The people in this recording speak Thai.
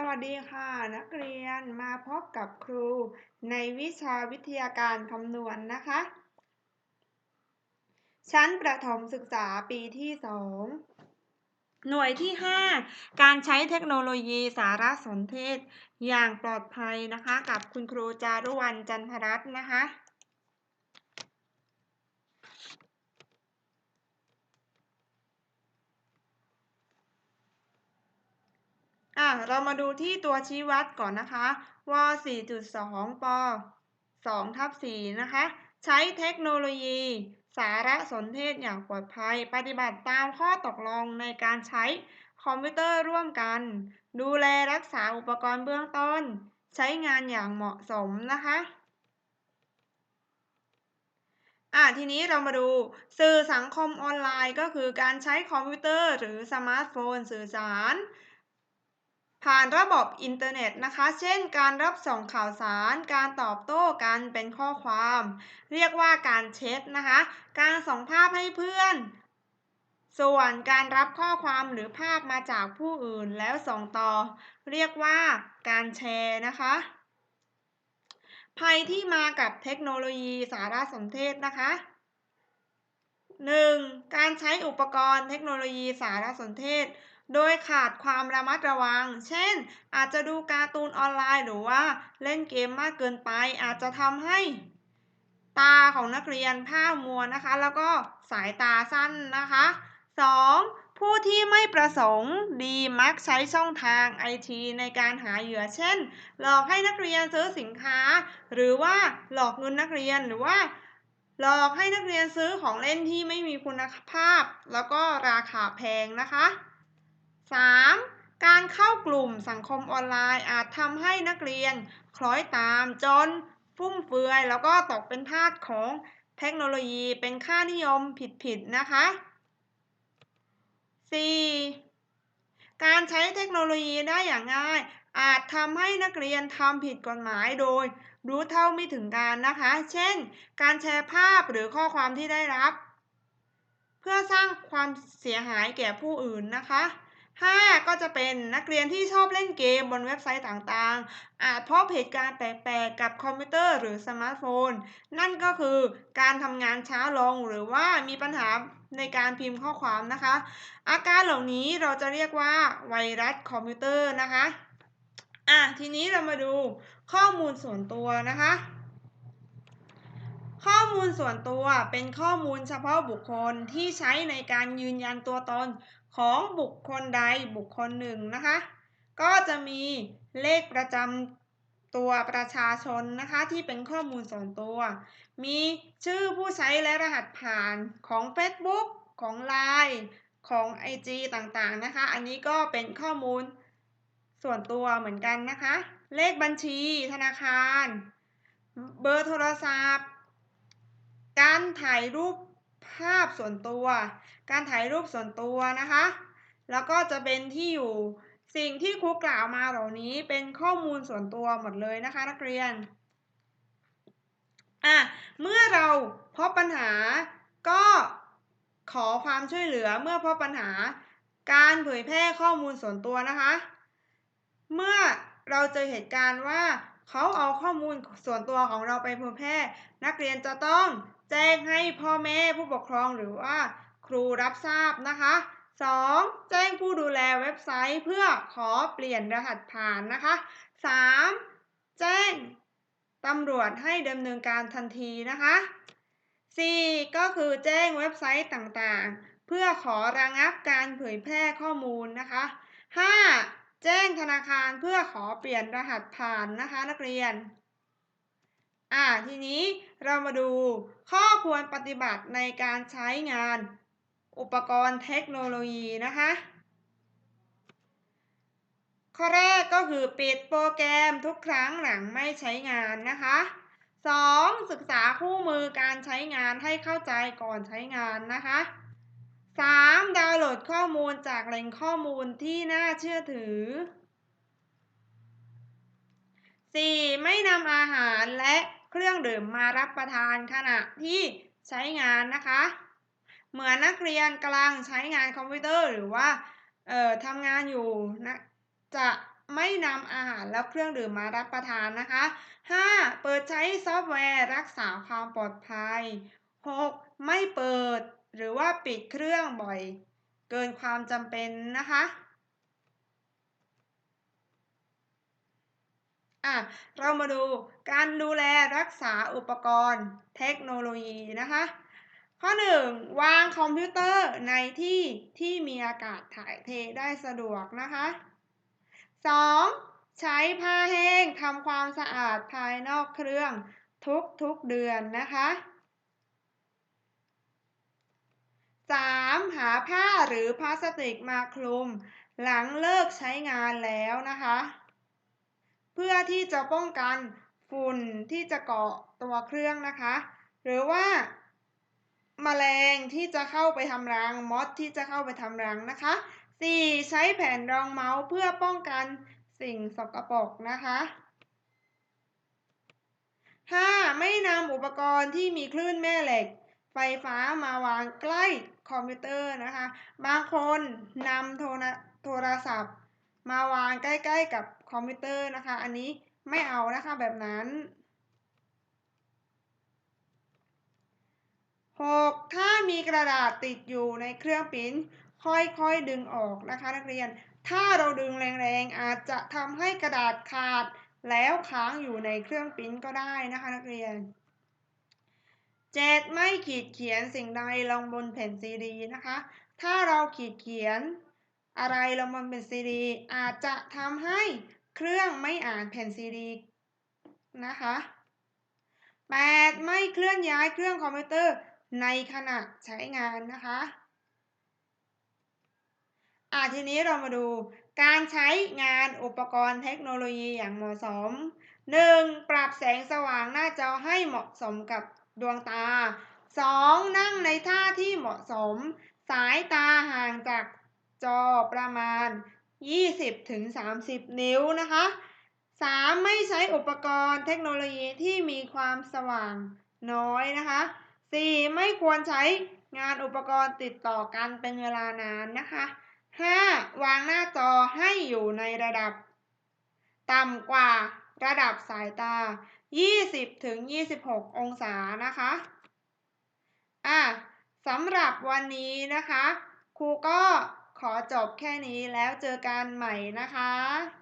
สวัสดีค่ะนักเรียนมาพบกับครูในวิชาวิทยาการคำนวณนนะคะ ชั้นประถมศึกษาปีที่ 2 หน่วยที่ 5 การใช้เทคโนโลยีสารสนเทศ อย่างปลอดภัยนะคะ กับคุณครูจารุวรรณจันทรัตน์นะคะ อะเรามาดูที่ตัวชี้วัดก่อนนะคะว่า 4.2 ป 2 ทับ 4 นะคะ ใช้เทคโนโลยี สารสนเทศอย่างปลอดภัย ปฏิบัติตามข้อตกลงในการใช้คอมพิวเตอร์ร่วมกัน ดูแลรักษาอุปกรณ์เบื้องต้น ใช้งานอย่างเหมาะสมนะคะอะทีนี้เรามาดูสื่อสังคมออนไลน์ก็คือการใช้คอมพิวเตอร์หรือสมาร์ทโฟนสื่อสาร ผ่านระบบอินเทอร์เน็ตนะคะ เช่น การรับส่งข่าวสาร การตอบโต้กันเป็นข้อความ เรียกว่าการแชทนะคะ การส่งภาพให้เพื่อน ส่วนการรับข้อความหรือภาพมาจากผู้อื่นแล้วส่งต่อ เรียกว่าการแชร์นะคะ ภัยที่มากับเทคโนโลยีสารสนเทศนะคะ 1. การใช้อุปกรณ์เทคโนโลยีสารสนเทศ โดยขาดความระมัดระวัง เช่น อาจจะดูการ์ตูนออนไลน์หรือว่าเล่นเกมมากเกินไป อาจจะทำให้ตาของนักเรียนผ้ามัวนะคะ แล้วก็สายตาสั้นนะคะ 2. ผู้ที่ไม่ประสงค์ดีมักใช้ช่องทางไอทีในการหาเหยื่อ เช่น หลอกให้นักเรียนซื้อสินค้า หรือว่าหลอกเงินนักเรียนหรือว่าหลอกให้นักเรียนซื้อของเล่นที่ไม่มีคุณภาพ แล้วก็ราคาแพงนะคะ 3. การเข้ากลุ่มสังคมออนไลน์อาจทำให้นักเรียนคล้อยตามจนฟุ่มเฟือย แล้วก็ตกเป็นทาสของเทคโนโลยีเป็นค่านิยมผิดๆนะคะ 4. การใช้เทคโนโลยีได้อย่างง่าย อาจทำให้นักเรียนทำผิดกฎหมายโดย รู้เท่าไม่ถึงการนะคะ เช่น การแชร์ภาพหรือข้อความที่ได้รับ เพื่อสร้างความเสียหายแก่ผู้อื่นนะคะ 5 ก็จะเป็นนักเรียนที่ชอบเล่นเกมบนเว็บไซต์ต่างๆ อาจพบเหตุการณ์แปลกๆ กับคอมพิวเตอร์หรือสมาร์ทโฟน นั่นก็คือการทำงานช้าลงหรือว่ามีปัญหาในการพิมพ์ข้อความนะคะ อาการเหล่านี้เราจะเรียกว่าไวรัสคอมพิวเตอร์นะคะอะทีนี้เรามาดูข้อมูลส่วนตัวนะคะ ข้อมูลส่วนตัวเป็นข้อมูลเฉพาะบุคคลที่ใช้ในการยืนยันตัวตน ของบุคคลใดบุคคลหนึ่งนะคะ ก็จะมีเลขประจำตัวประชาชนนะคะที่เป็นข้อมูลส่วนตัว มีชื่อผู้ใช้และรหัสผ่านของ Facebook ของ Line ของ IG ต่างๆนะคะ อันนี้ก็เป็นข้อมูลส่วนตัวเหมือนกันนะคะ เลขบัญชีธนาคาร เบอร์โทรศัพท์ การถ่ายรูป ภาพส่วนตัว การถ่ายรูปส่วนตัวนะคะ แล้วก็จะเป็นที่อยู่สิ่งที่ครูกล่าวมาเหล่านี้เป็นข้อมูลส่วนตัวหมดเลยนะคะนักเรียนอะเมื่อเราพบปัญหาก็ขอความช่วยเหลือเมื่อพบปัญหาการเผยแพร่ข้อมูลส่วนตัวนะคะ เมื่อเราเจอเหตุการณ์ว่าเขาเอาข้อมูลส่วนตัวของเราไปเผยแพร่ นักเรียนจะต้อง แจ้งให้พ่อแม่ผู้ปกครองหรือว่าครูรับทราบนะคะ 2. แจ้งผู้ดูแลเว็บไซต์เพื่อขอเปลี่ยนรหัสผ่านนะคะ 3. แจ้งตำรวจให้ดำเนินการทันทีนะคะ 4. ก็คือแจ้งเว็บไซต์ต่างๆ เพื่อขอระงับการเผยแพร่ข้อมูลนะคะ 5. แจ้งธนาคารเพื่อขอเปลี่ยนรหัสผ่านนะคะนักเรียน อ่าทีนี้เรามาดูข้อควรปฏิบัติในการใช้งานอุปกรณ์เทคโนโลยีนะคะ ข้อแรกก็คือปิดโปรแกรมทุกครั้งหลังไม่ใช้งานนะคะ 2. ศึกษาคู่มือการใช้งานให้เข้าใจก่อนใช้งานนะคะ 3. ดาวน์โหลดข้อมูลจากแหล่งข้อมูลที่น่าเชื่อถือ 4. ไม่นำอาหารและ เครื่องดื่มมารับประทานขณะที่ใช้งานนะคะ เหมือนนักเรียนกำลังใช้งานคอมพิวเตอร์หรือว่าเอ่อทำงานอยู่นะจะไม่นำอาหารและเครื่องดื่มมารับประทานนะคะ 5. เปิดใช้ซอฟต์แวร์รักษาความปลอดภัย 6. ไม่เปิดหรือว่าปิดเครื่องบ่อย เกินความจำเป็นนะคะ อะเรามาดูการดูแลรักษาอุปกรณ์เทคโนโลยีนะคะ ข้อ 1. วางคอมพิวเตอร์ในที่ที่มีอากาศถ่ายเทได้สะดวกนะคะ 2. ใช้ผ้าแห้งทำความสะอาดภายนอกเครื่องทุกๆเดือนนะคะ 3. หาผ้าหรือพลาสติกมาคลุม หลังเลิกใช้งานแล้วนะคะ พื่อที่จะป้องกันฝุ่นที่จะเกาะตัวเครื่องนะคะ หรือว่าแมลงที่จะเข้าไปทำรังมดที่จะเข้าไปทำรังนะคะ 4. ใช้แผ่นรองเมาส์เพื่อป้องกันสิ่งสกปรกนะคะ 5. ไม่นำอุปกรณ์ที่มีคลื่นแม่เหล็ก ไฟฟ้ามาวางใกล้คอมพิวเตอร์นะคะ บางคนนำโทรศัพท์ มาวางใกล้ๆกับคอมพิวเตอร์นะคะ อันนี้ไม่เอานะคะแบบนั้น 6. ถ้ามีกระดาษติดอยู่ในเครื่องปิ้นค่อยๆดึงออกนะคะนักเรียน ถ้าเราดึงแรงๆ อาจจะทำให้กระดาษขาดแล้วค้างอยู่ในเครื่องปิ้นก็ได้นะคะนักเรียน 7. ไม่ขีดเขียนสิ่งใดลงบนแผ่นซีดีนะคะ ถ้าเราขีดเขียน อะไรลงบนแผ่นซีดี อาจจะทำให้เครื่องไม่อ่านแผ่นซีดีนะคะ 8. ไม่เคลื่อนย้ายเครื่องคอมพิวเตอร์ในขณะใช้งานนะคะอ่าทีนี้เรามาดูการใช้งานอุปกรณ์เทคโนโลยีอย่างเหมาะสม 1. ปรับแสงสว่างหน้าจอให้เหมาะสมกับดวงตา 2. นั่งในท่าที่เหมาะสม สายตาห่างจาก จอประมาณ 20-30 นิ้วนะคะ 3. ไม่ใช้อุปกรณ์เทคโนโลยีที่มีความสว่างน้อยนะคะ 4. ไม่ควรใช้งานอุปกรณ์ติดต่อกันเป็นเวลานานนะคะ 5. วางหน้าจอให้อยู่ในระดับ ต่ำกว่าระดับสายตา 20-26 องศานะคะ อะสำหรับวันนี้นะคะ ครูก็ ขอจบแค่นี้แล้วเจอกันใหม่นะคะ